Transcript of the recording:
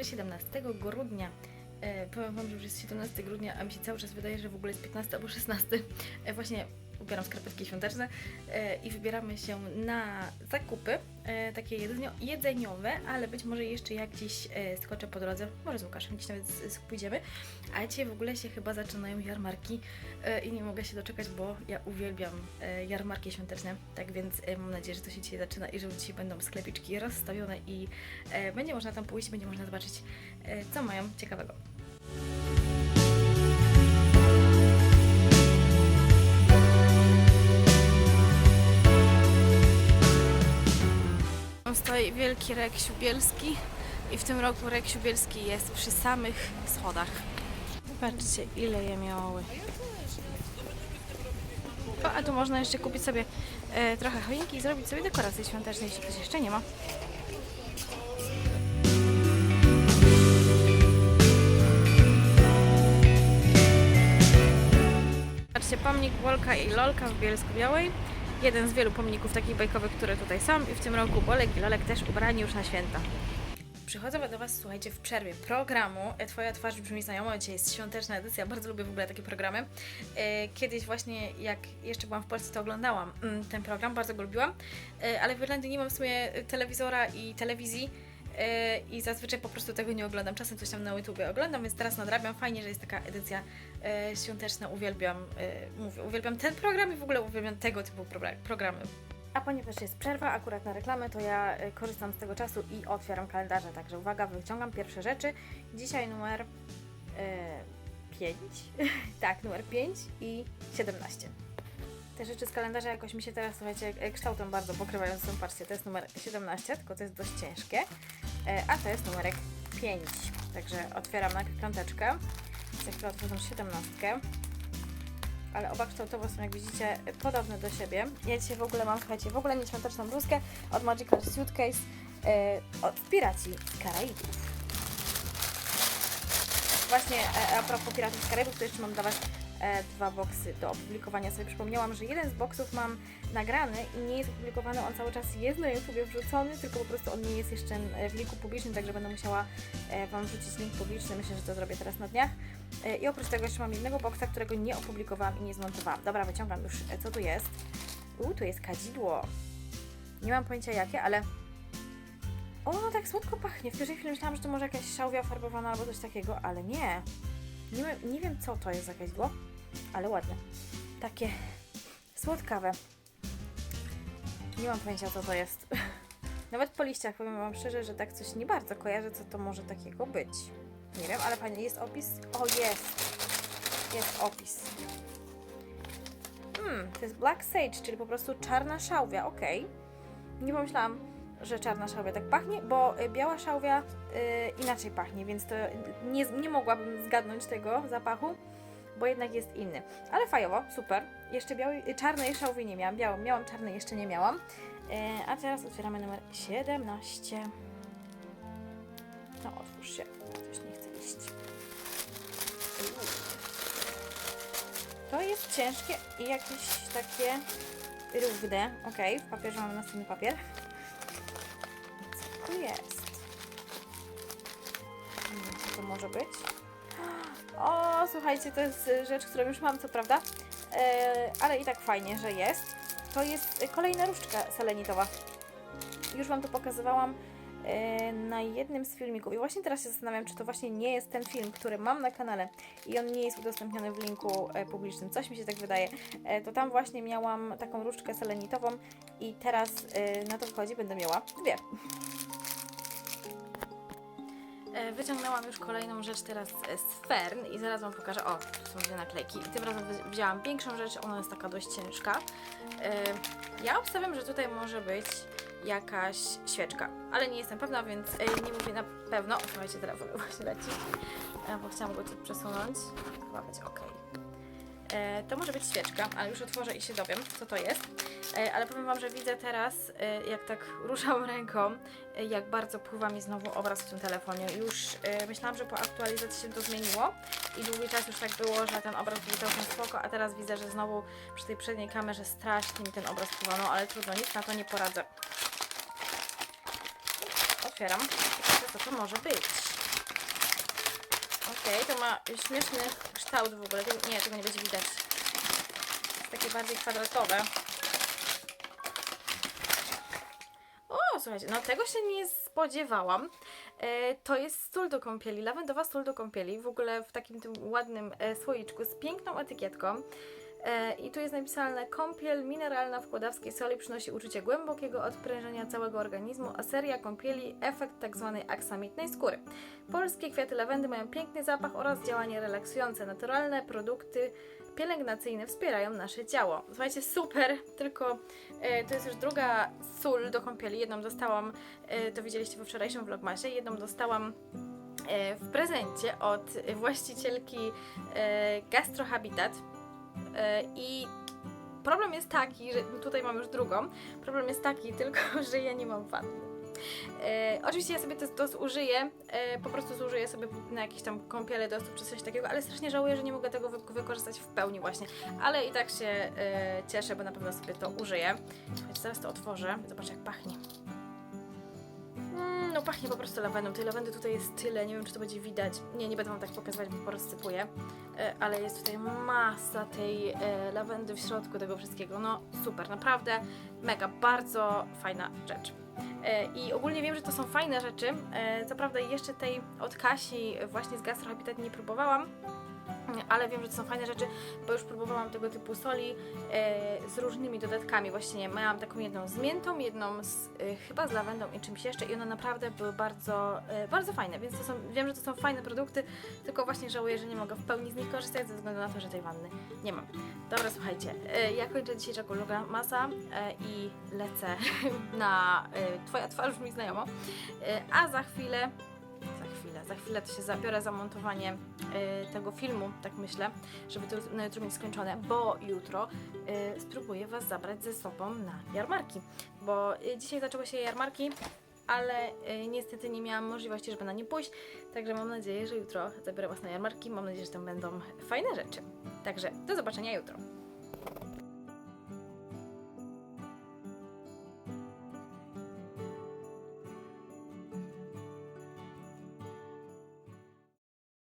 dobry, 17 grudnia. E, powiem Wam, że już jest 17 grudnia, a mi się cały czas wydaje, że w ogóle jest 15 albo 16. E, właśnie ubieram skarpetki świąteczne e, i wybieramy się na zakupy, e, takie jedzenio, jedzeniowe, ale być może jeszcze jak gdzieś e, skoczę po drodze, może z Łukaszem gdzieś nawet pójdziemy. A dzisiaj w ogóle się chyba zaczynają jarmarki i nie mogę się doczekać, bo ja uwielbiam jarmarki świąteczne, tak więc mam nadzieję, że to się dzisiaj zaczyna i że dzisiaj będą sklepiczki rozstawione i będzie można tam pójść, będzie można zobaczyć, co mają ciekawego. Wielki Reksiu Bielski i w tym roku Reksiu Bielski jest przy samych schodach. Patrzcie, ile je miały. O, a tu można jeszcze kupić sobie e, trochę choinki i zrobić sobie dekoracje świąteczne, jeśli ktoś jeszcze nie ma. Patrzcie, pomnik Wolka i Lolka w Bielsku Białej. Jeden z wielu pomników takich bajkowych, które tutaj są i w tym roku Bolek i Lolek też ubrani już na święta. Przychodzę do Was, słuchajcie, w przerwie programu E, Twoja twarz brzmi znajomo, dzisiaj jest świąteczna edycja, bardzo lubię w ogóle takie programy. E, Kiedyś właśnie, jak jeszcze byłam w Polsce, to oglądałam mm, ten program, bardzo go lubiłam, E, ale w Irlandii nie mam w sumie telewizora i telewizji, i zazwyczaj po prostu tego nie oglądam. Czasem coś tam na YouTubie oglądam, więc teraz nadrabiam. Fajnie, że jest taka edycja e, świąteczna. Uwielbiam, e, mówię, uwielbiam ten program i w ogóle uwielbiam tego typu pro- programy. A ponieważ jest przerwa akurat na reklamę, to ja e, korzystam z tego czasu i otwieram kalendarze. Także uwaga, wyciągam pierwsze rzeczy. Dzisiaj numer e, 5. tak, numer 5 i 17. Te rzeczy z kalendarza jakoś mi się teraz, słuchajcie, e, kształtem bardzo pokrywają. Są, patrzcie, to jest numer 17, tylko to jest dość ciężkie. E, a to jest numerek 5. Także otwieram najpierw piąteczkę. Za chwilę otworzę 17 ale oba kształtowo są, jak widzicie, podobne do siebie. Ja dzisiaj w ogóle mam, słuchajcie, w ogóle nieświąteczną bluzkę od Magical Suitcase e, od Piraci z Karaibów. Właśnie e, a propos Piratów z Karaibów, to jeszcze mam dla Was dwa boksy do opublikowania. Sobie przypomniałam, że jeden z boksów mam nagrany i nie jest opublikowany, on cały czas jest na YouTubie wrzucony, tylko po prostu on nie jest jeszcze e, w linku publicznym, także będę musiała e, Wam wrzucić link publiczny. Myślę, że to zrobię teraz na dniach. E, I oprócz tego jeszcze mam jednego boksa, którego nie opublikowałam i nie zmontowałam. Dobra, wyciągam już, e, co tu jest. U, tu jest kadzidło. Nie mam pojęcia jakie, ale... O, no tak słodko pachnie. W pierwszej chwili myślałam, że to może jakaś szałwia farbowana albo coś takiego, ale nie. Nie, nie wiem, co to jest za kadzidło, ale ładne. Takie słodkawe. Nie mam pojęcia, co to jest. Nawet po liściach powiem Wam szczerze, że tak coś nie bardzo kojarzę, co to może takiego być. Nie wiem, ale fajnie, jest opis? O, jest! Jest opis. Hmm, to jest Black Sage, czyli po prostu czarna szałwia, okej. Nie pomyślałam, że czarna szałwia tak pachnie, bo y, biała szałwia y, inaczej pachnie, więc to nie, nie mogłabym zgadnąć tego zapachu, bo jednak jest inny. Ale fajowo, super. Jeszcze białej, y, czarnej szałwi nie miałam, białą miałam, czarnej jeszcze nie miałam. Y, a teraz otwieramy numer 17. No, otwórz się. Coś nie chce iść. To jest ciężkie i jakieś takie równe. Ok, w papierze mamy następny papier. Co tu jest? Nie wiem, co to może być. O, słuchajcie, to jest rzecz, którą już mam, co prawda, e, ale i tak fajnie, że jest. To jest kolejna różdżka selenitowa. Już Wam to pokazywałam e, na jednym z filmików. I właśnie teraz się zastanawiam, czy to właśnie nie jest ten film, który mam na kanale i on nie jest udostępniony w linku e, publicznym. Coś mi się tak wydaje. E, to tam właśnie miałam taką różdżkę selenitową i teraz e, na to wchodzi będę miała dwie. E, Wyciągnęłam już kolejną rzecz teraz z Fern i zaraz Wam pokażę. O, tu są dwie naklejki. I tym razem wzięłam większą rzecz, ona jest taka dość ciężka. E, Ja obstawiam, że tutaj może być jakaś świeczka, ale nie jestem pewna, więc e, nie mówię na pewno. Słuchajcie, telefon właśnie leci, bo chciałam go tu przesunąć. Chyba będzie ok. E, To może być świeczka, ale już otworzę i się dowiem, co to jest. E, Ale powiem Wam, że widzę teraz, e, jak tak ruszam ręką, e, jak bardzo pływa mi znowu obraz w tym telefonie. Już e, myślałam, że po aktualizacji się to zmieniło i długi czas już tak było, że ten obraz był całkiem spoko, a teraz widzę, że znowu przy tej przedniej kamerze strasznie mi ten obraz pływa, no ale trudno, nic na to nie poradzę. Otwieram. Co to może być. Okej, to ma śmieszny kształt w ogóle. Nie, tego nie będzie widać. Jest takie bardziej kwadratowe. O, słuchajcie, no tego się nie spodziewałam. E, to jest sól do kąpieli, lawendowa sól do kąpieli, w ogóle w takim tym ładnym e, słoiczku z piękną etykietką. E, I tu jest napisane kąpiel mineralna w kłodawskiej soli przynosi uczucie głębokiego odprężenia całego organizmu, a seria kąpieli efekt tzw. aksamitnej skóry. Polskie kwiaty lawendy mają piękny zapach oraz działanie relaksujące. Naturalne produkty pielęgnacyjne wspierają nasze ciało. Słuchajcie, super, tylko e, to jest już druga sól do kąpieli. Jedną dostałam, e, to widzieliście we wczorajszym vlogmasie, jedną dostałam e, w prezencie od właścicielki e, Gastro Habitat. E, I problem jest taki, że tutaj mam już drugą. Problem jest taki tylko, że ja nie mam wanny. E, oczywiście ja sobie to, to zużyję, e, po prostu zużyję sobie na jakieś tam kąpiele dostęp czy coś takiego, ale strasznie żałuję, że nie mogę tego wy wykorzystać w pełni właśnie. Ale i tak się e, cieszę, bo na pewno sobie to użyję. Słuchajcie, zaraz to otworzę, zobacz jak pachnie. Mm, no pachnie po prostu lawendą. Tej lawendy tutaj jest tyle, nie wiem czy to będzie widać. Nie, nie będę wam tak pokazywać, bo porozsypuję. E, ale jest tutaj masa tej e, lawendy w środku tego wszystkiego. No super, naprawdę mega, bardzo fajna rzecz. E, I ogólnie wiem, że to są fajne rzeczy. Co prawda jeszcze tej od Kasi właśnie z Gastro Habitat nie próbowałam, ale wiem, że to są fajne rzeczy, bo już próbowałam tego typu soli e, z różnymi dodatkami. Właśnie miałam taką jedną z miętą, jedną z, e, chyba z lawendą i czymś jeszcze i one naprawdę były bardzo, e, bardzo fajne, więc to są, wiem, że to są fajne produkty, tylko właśnie żałuję, że nie mogę w pełni z nich korzystać ze względu na to, że tej wanny nie mam. Dobra, słuchajcie, e, ja kończę dzisiejszego vloga masa e, i lecę na e, Twoja twarz brzmi znajomo, e, a za chwilę za chwilę, to się zabiorę za montowanie e, tego filmu, tak myślę, żeby to na jutro mieć skończone, bo jutro e, spróbuję Was zabrać ze sobą na jarmarki, bo e, dzisiaj zaczęły się jarmarki, ale e, niestety nie miałam możliwości, żeby na nie pójść, także mam nadzieję, że jutro zabiorę Was na jarmarki, mam nadzieję, że tam będą fajne rzeczy. Także do zobaczenia jutro.